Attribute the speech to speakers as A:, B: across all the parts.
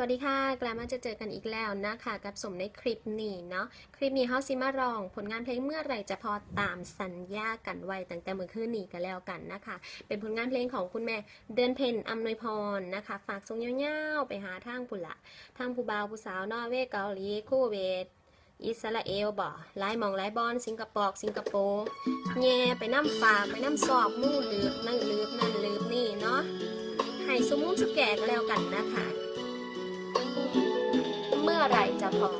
A: วัสดีค่ะ กลับมาจะเจอกันอีกแล้วนะคะ กับสมในคลิปนี้เนาะ คลิปนี้เฮาซิมาลอง ผลงานเพลงเมื่อไหร่จะพอตามสัญญากันไว้ตั้งแต่เมื่อคืนนี้กันแล้วกันนะคะ เป็นผลงานเพลงของคุณแม่เดือนเพ็ญอำนวยพรนะคะ ฝากทรงยาวๆไปหาทางผู้ละทางผู้บ่าวผู้สาวนอร์เวย์เกาหลีคูเวตอิสราเอลบ่หลายมองหลายบอนสิงคโปร์สิงคโปร์แย่ไปน้ำฝากไปน้ำสอบมู่ลืบนั่นลืบนั่นลืบนี่เนาะให้สมุมสแกกันแล้วกันนะคะ อไหรจะพอ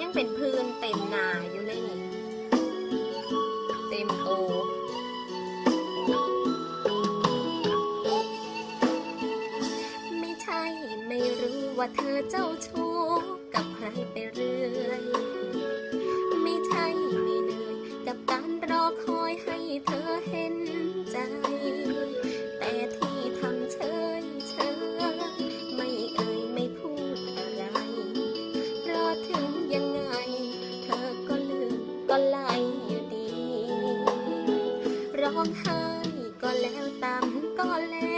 A: ยังเป็นพื้นเต็มนาอยู่เลยนี่เต็มโอไม่ใช่ไม่รู้ว่าเธอเจ้าชู้กับใครไปเรื่อย ไม่ใช่ไม่เหนื่อยกับการรอคอยให้เธอเห็นามก็แล้ว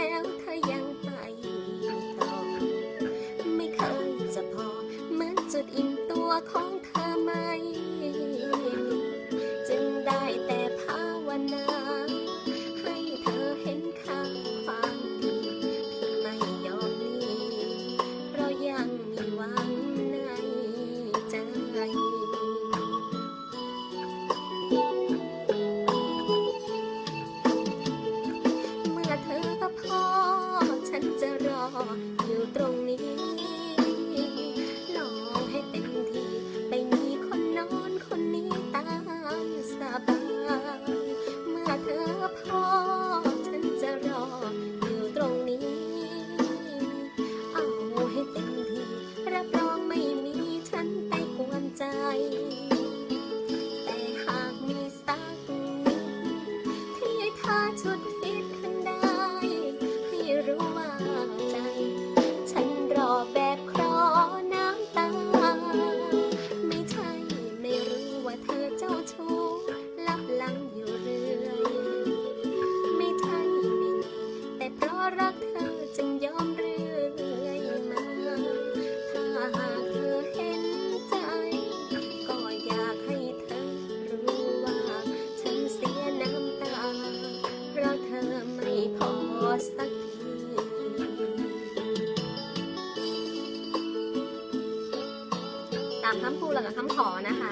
A: เมื่อเธอพอ จึงยอมเรื่อยมา ถ้าหากเธอเห็นใจ ก็อยากให้เธอรู้ว่า ฉันเสียน้ำตา เพราะเธอไม่พอสักทีตามคำพูดแล้วกับคำขอนะคะ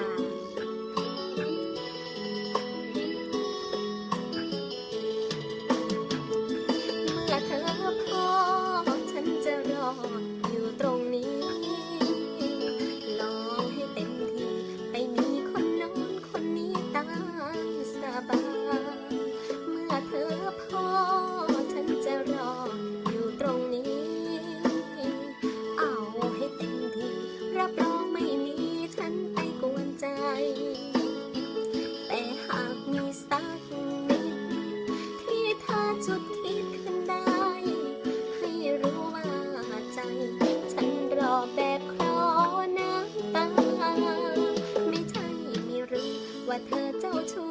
A: พ่อฉันจะรออยู่ตรงนี้ เอาให้เต็มที่รับรองไม่มีฉันไปกวนใจ แต่หากมีสักนิด ที่เธอจุดคิดขึ้นได้ ให้รู้ว่าใจ ฉันรอแบบคลอน้ำตา ไม่ใช่ไม่รู้ว่าเธอเจ้าชู้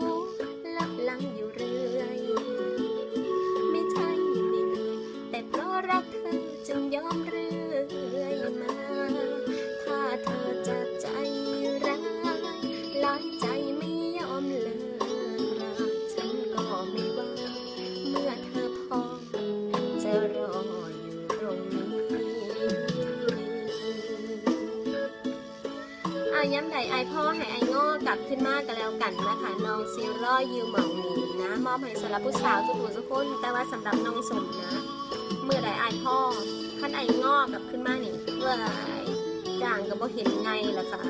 A: อาย้ำใดไอพ่อให้ไอง้อกลับขึ้นมากันแล้วกันนะคะน้องซิลล่อยูหมองนี้นะมอบให้สำหรับผู้สาวทุกผู้ทุกคนแต่ว่าสำหรับน้องสมนะเมื่อใดไอพ่อขั้นไองอกลับขึ้นมานี่เว้ยจางก็บ่เห็นไงล่ะค่ะ